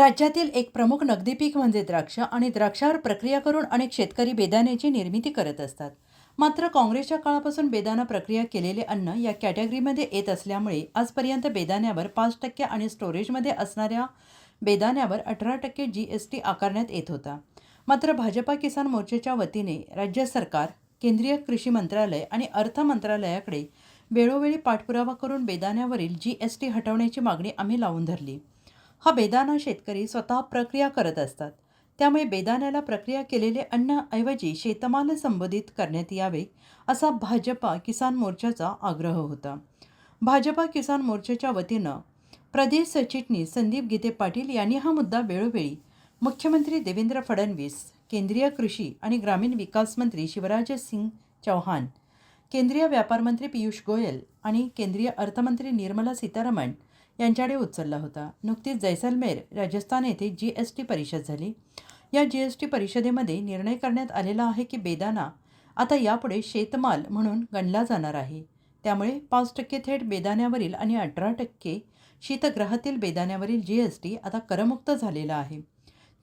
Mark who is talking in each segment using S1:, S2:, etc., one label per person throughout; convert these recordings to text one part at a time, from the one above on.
S1: राज्यातील एक प्रमुख नगदी पीक म्हणजे द्राक्ष आणि द्राक्षावर प्रक्रिया करून अनेक शेतकरी बेदाण्याची निर्मिती करत असतात. मात्र काँग्रेसच्या काळापासून बेदाना प्रक्रिया केलेले अन्न या कॅटेगरीमध्ये येत असल्यामुळे आजपर्यंत बेदाण्यावर पाच टक्के आणि स्टोरेजमध्ये असणाऱ्या बेदाण्यावर अठरा टक्के जी एस टी आकारण्यात येत होता. मात्र भाजपा किसान मोर्चाच्या वतीने राज्य सरकार केंद्रीय कृषी मंत्रालय आणि अर्थ मंत्रालयाकडे वेळोवेळी पाठपुरावा करून बेदाण्यावरील जी एस टी हटवण्याची मागणी आम्ही लावून धरली. हा बेदाना शेतकरी स्वतः प्रक्रिया करत असतात. त्यामुळे बेदाण्याला प्रक्रिया केलेले अन्नऐवजी शेतमाल संबोधित करण्यात यावे असा भाजपा किसान मोर्चाचा आग्रह होता. भाजपा किसान मोर्चाच्या वतीनं प्रदेश सचिटणीस संदीप गीते पाटील यांनी हा मुद्दा वेळोवेळी मुख्यमंत्री देवेंद्र फडणवीस केंद्रीय कृषी आणि ग्रामीण विकास मंत्री शिवराज सिंग चौहान केंद्रीय व्यापार मंत्री पियुष गोयल आणि केंद्रीय अर्थमंत्री निर्मला सीतारामन यांच्याकडे उचलला होता. नुकतीच जैसलमेर राजस्थान येथे जी एस टी परिषद झाली. या जी एस टी परिषदेमध्ये निर्णय करण्यात आलेला आहे की बेदाना आता यापुढे शेतमाल म्हणून गणला जाणार आहे. त्यामुळे पाच टक्के थेट बेदाण्यावरील आणि अठरा टक्के शीतगृहातील बेदाण्यावरील जी एस टी आता करमुक्त झालेला आहे.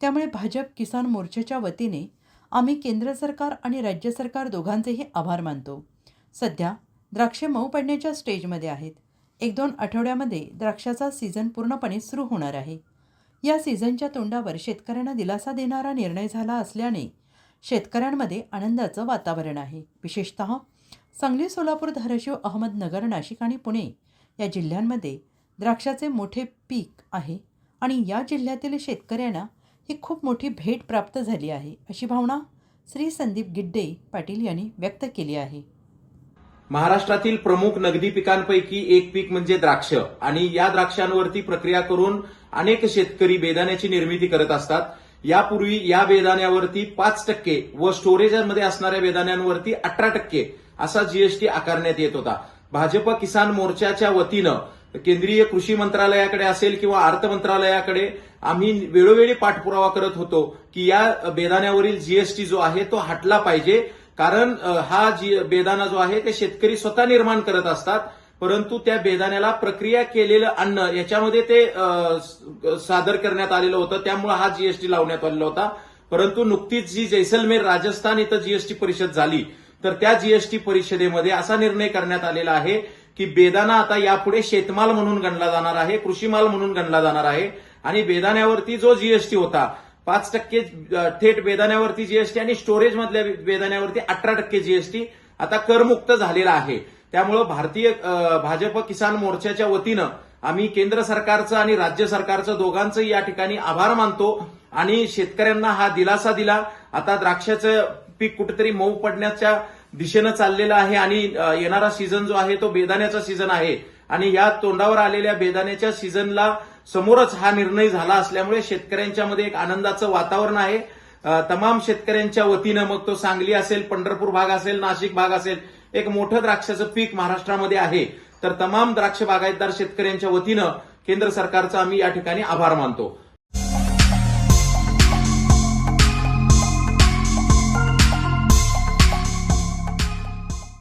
S1: त्यामुळे भाजप किसान मोर्चाच्या वतीने आम्ही केंद्र सरकार आणि राज्य सरकार दोघांचेही आभार मानतो. सध्या द्राक्षे मऊ पडण्याच्या स्टेजमध्ये आहेत. एक दोन आठवड्यामध्ये द्राक्षाचा सीझन पूर्णपणे सुरू होणार आहे. या सीझनच्या तोंडावर शेतकऱ्यांना दिलासा देणारा निर्णय झाला असल्याने शेतकऱ्यांमध्ये आनंदाचं वातावरण आहे. विशेषत सांगली सोलापूर धाराशिव अहमदनगर नाशिक आणि पुणे या जिल्ह्यांमध्ये द्राक्षाचे मोठे पीक आहे आणि या जिल्ह्यातील शेतकऱ्यांना ही खूप मोठी भेट प्राप्त झाली आहे अशी भावना श्री संदीप गिड्डे पाटील यांनी व्यक्त केली आहे.
S2: महाराष्ट्रातील प्रमुख नगदी पिकांपैकी एक पीक म्हणजे द्राक्ष. आणि या द्राक्षांवरती प्रक्रिया करून अनेक शेतकरी बेदाण्याची निर्मिती करत असतात. यापूर्वी या बेदाण्यावरती पाच टक्के व स्टोरेजमध्ये असणाऱ्या बेदाण्यांवरती अठरा टक्के असा जीएसटी आकारण्यात येत होता. भाजप किसान मोर्चाच्या वतीनं केंद्रीय कृषी मंत्रालयाकडे असेल किंवा अर्थ मंत्रालयाकडे आम्ही वेळोवेळी पाठपुरावा करत होतो की या बेदाण्यावरील जीएसटी जो आहे तो हटला पाहिजे. कारण हा जी बेदाना जो आहे ते शेतकरी स्वतः निर्माण करत असतात. परंतु त्या बेदाण्याला प्रक्रिया केलेलं अन्न याच्यामध्ये ते सादर करण्यात आलेलं होतं. त्यामुळे हा जीएसटी लावण्यात आलेला होता. परंतु नुकतीच जी जैसलमेर राजस्थान इथं जीएसटी परिषद झाली तर त्या जीएसटी परिषदेमध्ये असा निर्णय करण्यात आलेला आहे की बेदाना आता यापुढे शेतमाल म्हणून गणला जाणार आहे कृषीमाल म्हणून गणला जाणार आहे. आणि बेदाण्यावरती जो जीएसटी होता पाच टक्के थेट बेदाण्यावरती जीएसटी आणि स्टोरेज मधल्या बेदाण्यावरती अठरा टक्के जीएसटी आता करमुक्त झालेला आहे. त्यामुळं भारतीय भाजप किसान मोर्चाच्या वतीनं आम्ही केंद्र सरकारचं आणि राज्य सरकारचं दोघांचं या ठिकाणी आभार मानतो आणि शेतकऱ्यांना हा दिलासा दिला. आता द्राक्षाचं पीक कुठेतरी मऊ पडण्याच्या दिशेनं चाललेलं आहे आणि येणारा सीझन जो आहे तो बेदाण्याचा सीझन आहे. आणि या तोंडावर आलेल्या बेदाण्याच्या सीझनला समोरच हा निर्णय झाला असल्यामुळे शेतकऱ्यांच्या मध्ये एक आनंदाचं वातावरण आहे. तमाम शेतकऱ्यांच्या वतीनं मग तो सांगली असेल पंढरपूर भाग असेल नाशिक भाग असेल एक मोठं द्राक्षाचं पीक महाराष्ट्रामध्ये आहे. तर तमाम द्राक्ष बागायतदार शेतकऱ्यांच्या वतीनं केंद्र सरकारचा आम्ही या ठिकाणी आभार मानतो.